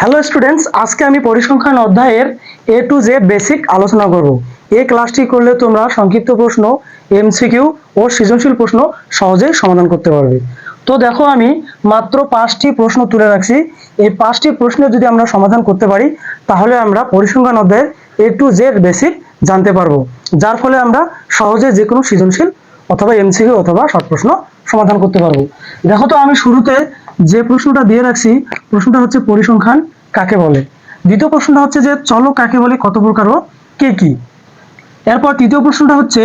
Hello students আজকে আমি পরিসংখ্যান অধ্যায়ের এ টু জেড বেসিক আলোচনা করব। এই ক্লাসটি করলে তোমরা সংক্ষিপ্ত প্রশ্ন এমসিকিউ ও সৃজনশীল প্রশ্ন সহজেই সমাধান করতে পারবে। তো দেখো আমি মাত্র পাঁচটি প্রশ্ন তুলে রাখছি। এই পাঁচটি প্রশ্ন যদি আমরা সমাধান করতে পারি, তাহলে আমরা পরিসংখ্যান অধ্যায়ের এ টু জেড বেসিক জানতে পারব। যার ফলে আমরা সহজে যে কোনো সৃজনশীল অথবা এমসিকিউ অথবা শর্ট প্রশ্ন সমাধান করতে পারব। দেখো তো আমি শুরুতে যে প্রশ্নটা দিয়ে রাখছি, প্রশ্নটা হচ্ছে পরিসংখ্যান কাকে বলে? দ্বিতীয় প্রশ্নটা হচ্ছে যে চলো কাকে বলে, কত প্রকার ও কে কি? এরপর তৃতীয় প্রশ্নটা হচ্ছে,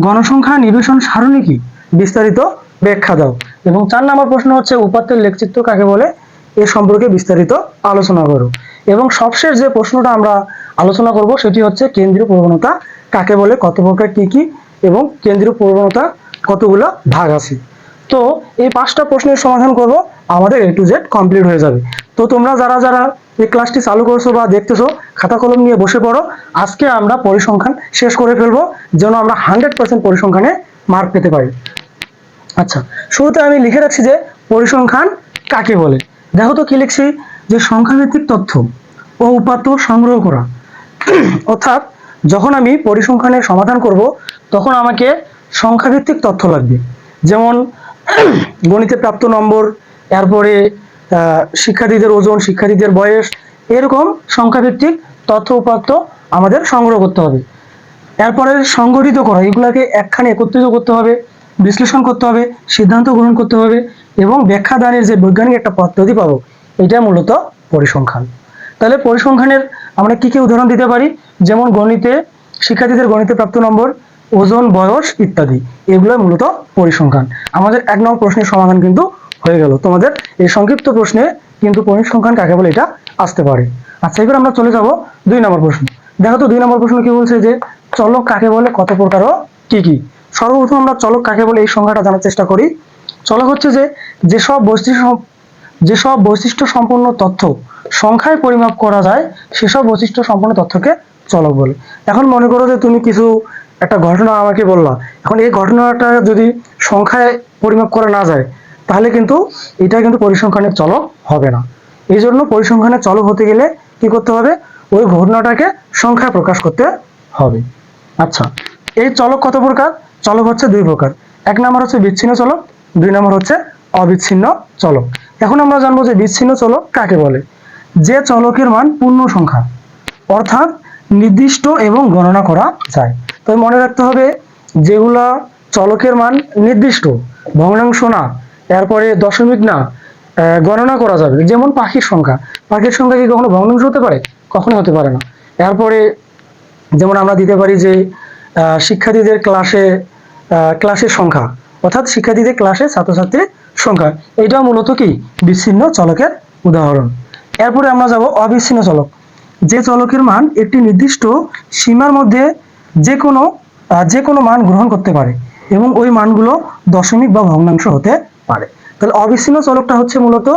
গণসংখ্যা নিবেশন সারণী কি? বিস্তারিত ব্যাখ্যা দাও। এবং চার নম্বর প্রশ্ন হচ্ছে, উপাত্তের লেখচিত্র কাকে বলে? এ সম্পর্কে বিস্তারিত আলোচনা করো। এবং সবশেষ যে প্রশ্নটা আমরা আলোচনা করব, সেটি হচ্ছে কেন্দ্রীয় প্রবণতা কাকে বলে, কত প্রকার কি কি, এবং কেন্দ্রীয় প্রবণতা কতগুলো ভাগ আছে। তো এই পাঁচটা প্রশ্নের সমাধান করব, আমাদের এ টু জেড কমপ্লিট হয়ে যাবে। তো তোমরা যারা যারা এই ক্লাসটি চালু করছ বা দেখতেছো, খাতা কলম নিয়ে বসে পড়ো, আজকে আমরা পরিসংখ্যান শেষ করে ফেলব, যেন আমরা হান্ড্রেড পার্সেন্ট পরিসংখ্যানে মার্ক পেতে পারি। আচ্ছা শুরুতে আমি লিখে রাখছি যে পরিসংখ্যান কাকে বলে? দেখো তো কি লিখছি, যে সংখ্যাভিত্তিক তথ্য ও উপাত্ত সংগ্রহ করা। অর্থাৎ যখন আমি পরিসংখ্যানের সমাধান করব, তখন আমাকে সংখ্যাভিত্তিক তথ্য লাগবে। যেমন গণিতে প্রাপ্ত নম্বর, এরপরে শিক্ষার্থীদের ওজন, শিক্ষার্থীদের বয়স, এরকম সংখ্যাভিত্তিক তথ্য উপাত্ত আমাদের সংগ্রহ করতে হবে। এরপরে সংগঠিত করা, এগুলাকে একখানে একত্রিত করতে হবে, বিশ্লেষণ করতে হবে, সিদ্ধান্ত গ্রহণ করতে হবে এবং ব্যাখ্যা দানের যে বৈজ্ঞানিক একটা পদ্ধতি পাবো, এটা মূলত পরিসংখ্যান। তাহলে পরিসংখ্যানের আমরা কি কি উদাহরণ দিতে পারি? যেমন গণিতে, শিক্ষার্থীদের গণিতে প্রাপ্ত নম্বর ওজন, বয়স ইত্যাদি, এগুলো মূলত পরিসংখ্যান। আমাদের এক নম্বর প্রশ্নের সমাধান কিন্তু হয়ে গেল। তোমাদের এই সংক্ষিপ্ত প্রশ্নে কিন্তু পরিসংখ্যান কাকে বলে এটা আসতে পারে। আচ্ছা এবার আমরা চলে যাব দুই নম্বর প্রশ্ন। দেখো তো, দুই নম্বর প্রশ্ন কি বলছে যে চলক কাকে বলে, কত প্রকার ও কি কি? সর্বপ্রথম আমরা চলক কাকে বলে এই সংখ্যাটা জানার চেষ্টা করি। চলক হচ্ছে যে যেসব বৈশিষ্ট্য যেসব বৈশিষ্ট্য সম্পন্ন তথ্য সংখ্যায় পরিমাপ করা যায়, সেসব বৈশিষ্ট্য সম্পন্ন তথ্যকে চলক বলে। এখন মনে করো যে তুমি কিছু একটা ঘটনা আমাকে বললা। এখন এই ঘটনাটা যদি সংখ্যায় পরিমাপ করা না যায়, তাহলে কিন্তু এটা কিন্তু পরিসংখ্যানের চলক হবে না। এই জন্য পরিসংখ্যানের চলক হতে গেলে কি করতে হবে? ওই ঘটনাটাকে সংখ্যায় প্রকাশ করতে হবে। আচ্ছা এই চলক কত প্রকার? চলক হচ্ছে দুই প্রকার। এক নম্বর হচ্ছে বিচ্ছিন্ন চলক, দুই নম্বর হচ্ছে অবিচ্ছিন্ন চলক। এখন আমরা জানব যে বিচ্ছিন্ন চলক কাকে বলে? যে চলকের মান পূর্ণ সংখ্যা, অর্থাৎ নির্দিষ্ট এবং গণনা করা যায়। তবে মনে রাখতে হবে যেগুলা চলকের মান নির্দিষ্ট। ভগ্নাংশ না, এরপরে দশমিক না গণনা করা যাবে। যেমন পাখির সংখ্যা। পাখির সংখ্যা কি কখনো ভগ্নাংশ হতে পারে? কখনো হতে পারে না। এরপরে যেমন আমরা দিতে পারি যে শিক্ষার্থীদের ক্লাসে ক্লাসের সংখ্যা। অর্থাৎ শিক্ষার্থীদের ক্লাসে ছাত্রছাত্রীর সংখ্যা। এটাও মূলত কি? বিচ্ছিন্ন চলকের উদাহরণ। এরপরে আমরা যাব অবিচ্ছিন্ন চলক। যে চলকের মান একটি নির্দিষ্ট সীমার মধ্যে যে কোনো যে কোনো মান গ্রহণ করতে পারে এবং ওই মানগুলো দশমিক বা ভগ্নাংশ হতে পারে। তাহলে অবিচ্ছিন্ন চলকটা হচ্ছে মূলত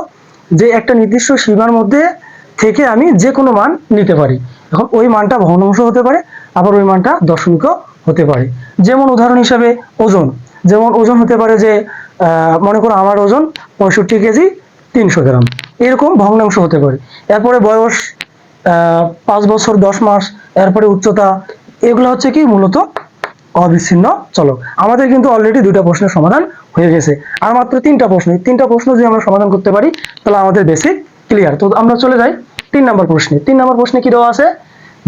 যে একটা নির্দিষ্ট সীমার মধ্যে থেকে আমি যে কোনো মান নিতে পারি। এখন ওই মানটা ভগ্নাংশ হতে পারে, আবার ওই মানটা দশমিকও হতে পারে। যেমন উদাহরণ হিসাবে ওজন। যেমন ওজন হতে পারে যে মনে করো আমার ওজন পঁয়ষট্টি কেজি তিনশো গ্রাম। এরকম ভগ্নাংশ হতে পারে। এরপরে বয়স পাঁচ বছর, দশ মাস, এরপরে উচ্চতা এগুলো হচ্ছে কি মূলত অবিচ্ছিন্ন চলক। আমাদের কিন্তু অলরেডি দুইটা প্রশ্নের সমাধান হয়ে গেছে। আর মাত্র তিনটা প্রশ্ন। তিনটা প্রশ্ন যদি আমরা সমাধান করতে পারি, তাহলে আমাদের বেসিক ক্লিয়ার তো আমরা চলে যাই তিন নম্বর প্রশ্নে। তিন নম্বর প্রশ্নে কি দেওয়া আছে?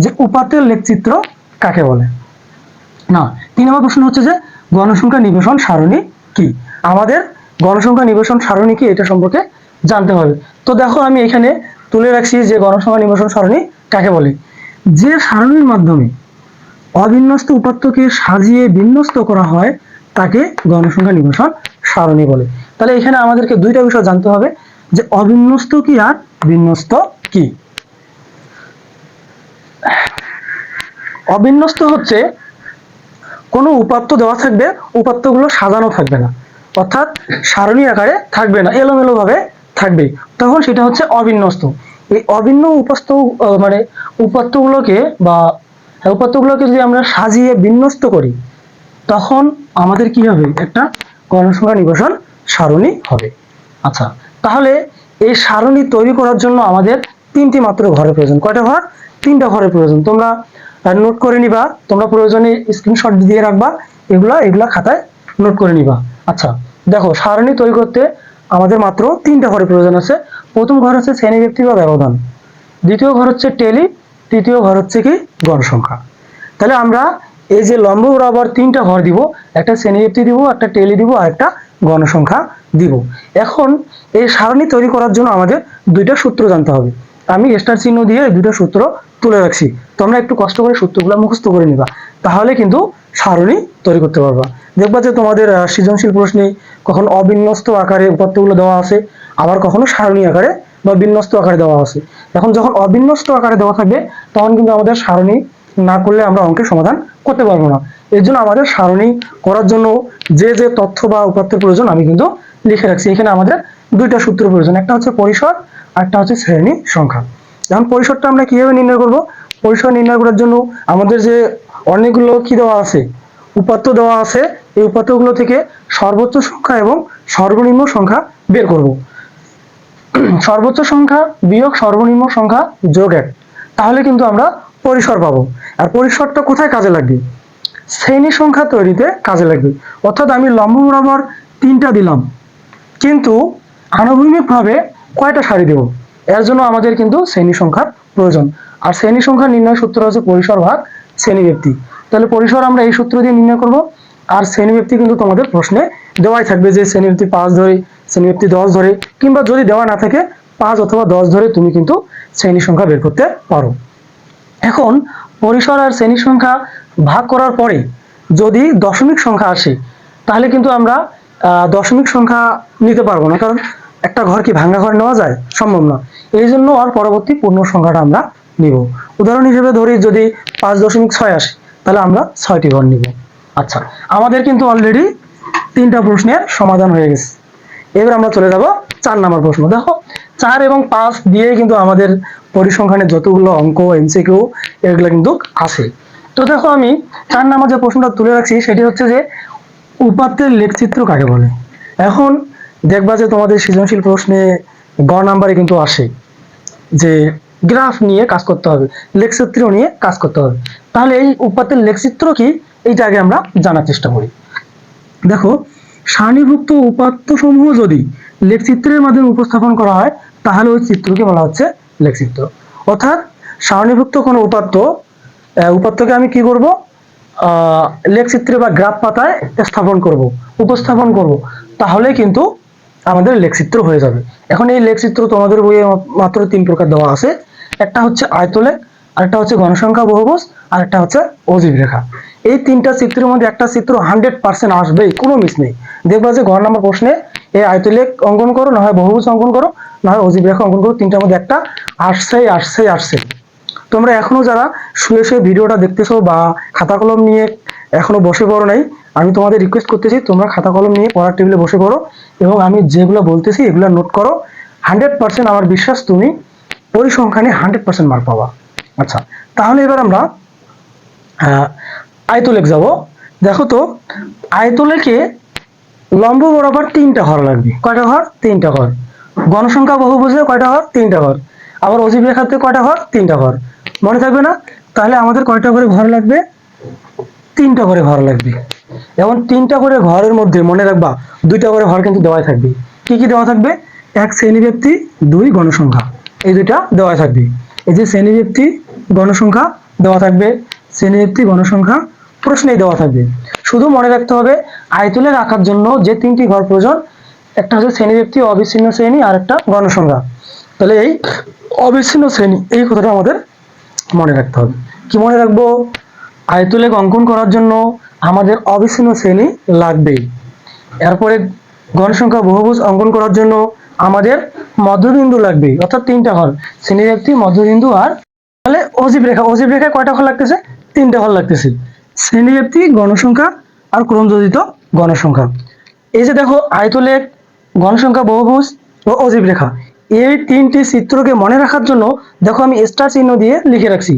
যে উপাত্তের লেখচিত্র কাকে বলে? না, তিন নম্বর প্রশ্ন হচ্ছে যে গণসংখ্যা নিবেশন সারণী কি? আমাদের গণসংখ্যা নিবেশন সারণী কি? এটা সম্পর্কে জানতে হবে। তো দেখো, আমি এখানে তুলে রাখছি যে গণসংখ্যা নিবেশন সারণী কাকে বলে? যে সারণীর মাধ্যমে অবিন্যস্ত উপাত্তকে সাজিয়ে বিন্যস্ত করা হয় তাকে গণসংখ্যা নিবেশন সারণী বলে। তাহলে এখানে আমাদেরকে দুইটা বিষয় জানতে হবে, যে অবিন্যস্ত কি আর বিন্যস্ত কি? অবিন্যস্ত হচ্ছে কোনো উপাত্ত দেওয়া থাকবে, উপাত্তগুলো সাজানো থাকবে না। অর্থাৎ সারণী আকারে থাকবে না এলোমেলো ভাবে থাকবে তখন সেটা হচ্ছে অবিন্যস্ত। এই অভিন্ন উপাস্ত মানে উপাত্তগুলোকে বা উপাত্তগুলোকে যদি আমরা সাজিয়ে বিন্যস্ত করি, তখন আমাদের কি হবে? একটা গণসংখ্যা নিবেশন সারণী হবে। আচ্ছা তাহলে এই সারণী তৈরি করার জন্য আমাদের তিনটি মাত্র ঘরের প্রয়োজন। কয়টা ঘর? তিনটা ঘরের প্রয়োজন। তোমরা নোট করে নিবা। তোমরা প্রয়োজনে স্ক্রিনশট দিয়ে রাখবা। এগুলা এগুলা খাতায় নোট করে নিবা। আচ্ছা দেখো, সারণী তৈরি করতে আমাদের মাত্র তিনটা ঘরের প্রয়োজন আছে। প্রথম ঘর হচ্ছে শ্রেণি ব্যক্তি বা ব্যবধান। দ্বিতীয় ঘর হচ্ছে টেলি তৃতীয় ঘর হচ্ছে কি গণসংখ্যা তাহলে আমরা এই যে লম্ব বরাবর তিনটা ঘর দিব, একটা শ্রেণীব্যক্তি দিব, একটা টেলি দিব, আর একটা গণসংখ্যা দিব। এখন এই সারণী তৈরি করার জন্য আমাদের দুইটা সূত্র জানতে হবে। আমি স্টার চিহ্ন দিয়ে এই দুটো সূত্র তুলে রাখছি। তোমরা একটু কষ্ট করে সূত্রগুলো মুখস্থ করে নিবা, তাহলে কিন্তু সারণী তৈরি করতে পারবা। দেখবা যে তোমাদের সৃজনশীল প্রশ্নে কখন অবিন্যস্ত আকারে উপাত্তগুলো দেওয়া আছে, আবার কখনো সারণী আকারে বা বিন্যস্ত আকারে দেওয়া আছে এখন যখন অবিন্যস্ত আকারে দেওয়া থাকবে, তখন কিন্তু আমাদের সারণী না করলে আমরা অঙ্কের সমাধান করতে পারব না। এর জন্য আমাদের সারণী করার জন্য যে যে তথ্য বা উপাত্তের প্রয়োজন, আমি কিন্তু লিখে রাখছি। এখানে আমাদের দুইটা সূত্র প্রয়োজন, একটা হচ্ছে পরিসর আর একটা হচ্ছে শ্রেণি সংখ্যা। এখন পরিসরটা আমরা কীভাবে নির্ণয় করব? পরিসর নির্ণয় করার জন্য আমাদের যে অনেকগুলো কি দেওয়া আছে? উপাত্ত দেওয়া আছে। এই উপাত্তগুলো থেকে সর্বোচ্চ সংখ্যা এবং সর্বনিম্ন সংখ্যা বের করব। সর্বোচ্চ সংখ্যা বিয়োগ সর্বনিম্ন সংখ্যা যোগ এক। তাহলে কিন্তু আমরা পরিসর পাবো। আর পরিসরটা কোথায় কাজে লাগবে? শ্রেণি সংখ্যা তৈরিতে কাজে লাগবে। অর্থাৎ আমি লম্ব বরাবর তিনটা দিলাম। কিন্তু আনুভূমিকভাবে কয়টা সারি দেব? এর জন্য আমাদের কিন্তু শ্রেণি সংখ্যার প্রয়োজন। আর শ্রেণি সংখ্যা নির্ণয় সূত্র হচ্ছে পরিসর ভাগ শ্রেণি ব্যক্তি। তাহলে পরিসর আমরা এই সূত্র দিয়ে নির্ণয় করব। আর শ্রেণি ব্যক্তি কিন্তু তোমাদের প্রশ্নে দেওয়াই থাকবে যে শ্রেণি ব্যক্তি পাঁচ ধরে শ্রেণি দশ ধরে, কিংবা যদি দেওয়া না থাকে, পাঁচ অথবা দশ ধরে তুমি কিন্তু শ্রেণি সংখ্যা বের করতে পারো। এখন পরিসর আর শ্রেণি সংখ্যা ভাগ করার পরে যদি দশমিক সংখ্যা আসে, তাহলে কিন্তু আমরা দশমিক সংখ্যা নিতে পারব না, কারণ একটা ঘর কি ভাঙ্গা ঘর নেওয়া যায়? সম্ভব না। এই জন্য আর পরবর্তী পূর্ণ সংখ্যাটা আমরা নিব। উদাহরণ হিসেবে ধরি যদি পাঁচ দশমিক ছয় আসে, তাহলে আমরা ছয়টি ঘর নিব। আচ্ছা আমাদের কিন্তু অলরেডি তিনটা প্রশ্নের সমাধান হয়ে গেছে। এবার আমরা চলে যাব চার নাম্বার প্রশ্ন। দেখো, চার এবং পাঁচ দিয়ে কিন্তু আমাদের পরিসংখ্যানের যতগুলো অঙ্ক এমসিকিউ এগুলো কিন্তু আসে। তো দেখো আমি চার নাম্বার যে প্রশ্নটা তুলে রাখছি, সেটি হচ্ছে যে উপাত্তের লেখচিত্র কাকে বলে? এখন দেখবা যে তোমাদের সৃজনশীল প্রশ্নে গ নাম্বারে কিন্তু আসে, যে গ্রাফ নিয়ে কাজ করতে হবে, লেখচিত্র নিয়ে কাজ করতে হবে। তাহলে এই উপাত্তের লেখচিত্র কি? এইটা আগে আমরা জানার চেষ্টা করি। দেখো সারণীভুক্ত উপাত্ত সমূহ যদি লেখচিত্রের মাধ্যমে উপস্থাপন করা হয়, তাহলে ওই চিত্রকে বলা হচ্ছে লেখচিত্র। অর্থাৎ সারণীভুক্ত কোনো উপাত্ত উপাত্তকে আমি কি করব? লেখচিত্রে বা গ্রাফ পাতায় স্থাপন করব, উপস্থাপন করব। তাহলে কিন্তু আমাদের লেখচিত্র হয়ে যাবে। এখন এই লেখচিত্র তোমাদের বইয়ে মাত্র তিন প্রকার দেওয়া আছে। একটা হচ্ছে আয়তলেখ আরেকটা হচ্ছে গণসংখ্যা বহুভুজ আর একটা হচ্ছে অজীব রেখা। এই তিনটা চিত্রের মধ্যে একটা চিত্র হান্ড্রেড পার্সেন্ট আসবেই, কোনো মিস নেই। দেখবা যে ঘর নাম্বার প্রশ্নে এই আয়তলেখ অঙ্কন করো, না হয় বহুভুজ অঙ্কন করো, না হয় অজীব রেখা অঙ্কন করো, তিনটার মধ্যে একটা আসছেই আসছেই আসছে তোমরা এখনও যারা শুয়ে শুয়ে ভিডিওটা দেখতেছো বা খাতা কলম নিয়ে এখনও বসে পড়ো নাই, আমি তোমাদের রিকোয়েস্ট করতেছি তোমরা খাতা কলম নিয়ে পড়ার টেবিলে বসে পড়ো এবং আমি যেগুলো বলতেছি এগুলো নোট করো। হান্ড্রেড পার্সেন্ট আমার বিশ্বাস তুমি পরিসংখ্যানে হান্ড্রেড পার্সেন্ট মার্ক পাবা। আচ্ছা তাহলে এবার আমরা আহ, আয়তলেখ যাব। দেখো তো আয়তলেখে লম্ব বরাবর তিনটা ঘর লাগবে। কয়টা ঘর? তিনটা ঘর। গণসংখ্যা বহুভুজে কয়টা ঘর? তিনটা ঘর। আবার অজীব রেখাতে কয়টা ঘর? তিনটা ঘর। মনে থাকবে না? তাহলে আমাদের কয়টা করে ঘর লাগবে? তিনটা করে ঘর লাগবে। এবং তিনটা করে ঘরের মধ্যে মনে রাখবা দুইটা করে ঘর কিন্তু দেওয়াই থাকবে। কি কি দেওয়া থাকবে? এক শ্রেণি ব্যক্তি দুই গণসংখ্যা এই দুইটা দেওয়া থাকবে। এই যে শ্রেণি ব্যক্তি গণসংখ্যা দেওয়া থাকবে শ্রেণি ব্যক্তি গণসংখ্যা প্রশ্নেই দেওয়া থাকবে। শুধু মনে রাখতে হবে আয়তলে রাখার জন্য যে তিনটি ঘর প্রয়োজন, একটা হচ্ছে শ্রেণি ব্যক্তি অবিচ্ছিন্ন শ্রেণি আর একটা গণসংখ্যা। তাহলে এই অবিচ্ছিন্ন শ্রেণি, এই কথাটা আমাদের মনে রাখতে হবে। কি মনে রাখব? আয়তলেখ অঙ্কন করার জন্য আমাদের অবিচ্ছিন্ন শ্রেণি লাগবেই। এরপরে গণসংখ্যা বহুভুজ অঙ্কন করার জন্য আমাদের মধ্যবিন্দু লাগবে অর্থাৎ তিনটা ঘর শ্রেণি ব্যক্তি মধ্যবিন্দু আর অজীব রেখা, অজীব রেখায় কয়টা ঘর লাগতেছে? তিনটা ঘর লাগতেছে। শ্রেণি ব্যক্তি গণসংখ্যা আর ক্রমযোজিত গণসংখ্যা। এই যে দেখো, আয়তলেখ, গণসংখ্যা, বহুভুজ ও অজীব রেখা। এই তিনটি চিত্রকে মনে রাখার জন্য দেখো আমি স্টার চিহ্ন দিয়ে লিখে রাখছি।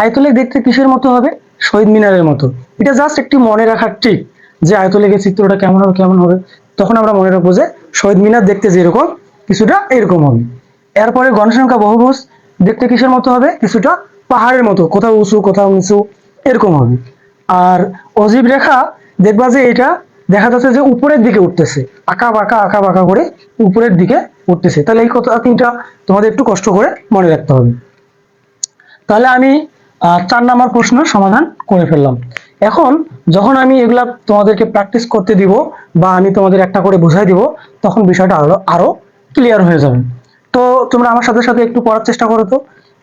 আয়তলেখ দেখতে কিসের মতো হবে? শহীদ মিনারের মতো। এটা জাস্ট একটি মনে রাখার ট্রিক যে আয়তলেখের চিত্রটা কেমন হবে কেমন হবে। তখন আমরা মনে রাখব যে শহীদ মিনার দেখতে যেরকম, কিছুটা এরকম হবে। এরপরে গণসংখ্যা, বহুভুজ দেখতে কিসের মতো হবে? কিছুটা পাহাড়ের মতো, কোথাও উঁচু, কোথাও নিচু, এরকম হবে। আর অজীব রেখা, দেখবা যে এটা দেখা যাচ্ছে যে উপরের দিকে উঠতেছে। আঁকা বাঁকা আঁকা বাঁকা করে উপরের দিকে উঠতেছে। তাহলে এই কথা তিনটা তোমাদের একটু কষ্ট করে মনে রাখতে হবে। তাহলে আমি চার নাম্বার প্রশ্ন সমাধান করে ফেললাম। এখন যখন আমি এগুলা তোমাদেরকে প্র্যাকটিস করতে দিব বা আমি তোমাদের একটা করে বুঝাই দিব, তখন বিষয়টা আরও আরও ক্লিয়ার হয়ে যাবে। তোমরা আমার সাথে সাথে একটু পড়ার চেষ্টা করো তো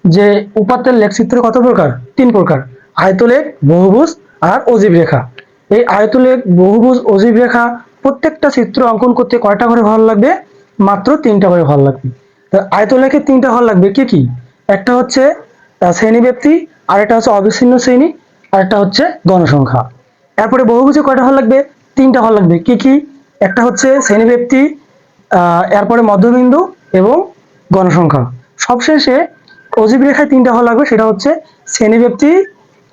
যে উপাত্তের লেখচিত্র কত প্রকার? তিন প্রকার। আয়তলেখ বহুভুজ আর অজীব রেখা এই আয়তলেখ বহুভুজ অজীব রেখা প্রত্যেকটা চিত্র অঙ্কন করতে কয়টা করে ভালো লাগবে? মাত্র তিনটা করে ভালো লাগবে। আয়তলেখের তিনটা হল লাগবে কি কি? একটা হচ্ছে আহ, শ্রেণীব্যক্তি আর একটা হচ্ছে অবিচ্ছিন্ন শ্রেণি আর একটা হচ্ছে গণসংখ্যা। এরপরে বহুভুজে কয়টা হল লাগবে? তিনটা হল লাগবে। কি কি? একটা হচ্ছে শ্রেণীব্যক্তি আহ, এরপরে মধ্যবিন্দু এবং গণসংখ্যা। সবশেষে অজীব রেখায় তিনটা হল লাগবে সেটা হচ্ছে শ্রেণীব্যক্তি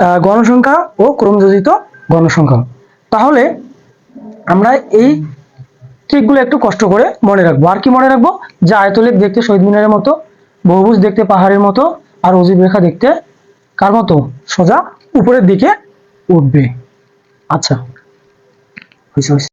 আহ, গণসংখ্যা ও ক্রমযোজিত গণসংখ্যা। তাহলে আমরা এই ট্রিকগুলো একটু কষ্ট করে মনে রাখব। আর কি মনে রাখব? যে আয়তলেখ দেখতে শহীদ মিনারের মতো বহুভুজ দেখতে পাহাড়ের মতো আর অজীব রেখা দেখতে কার মতো? সোজা উপরের দিকে উঠবে। আচ্ছা হয়েছে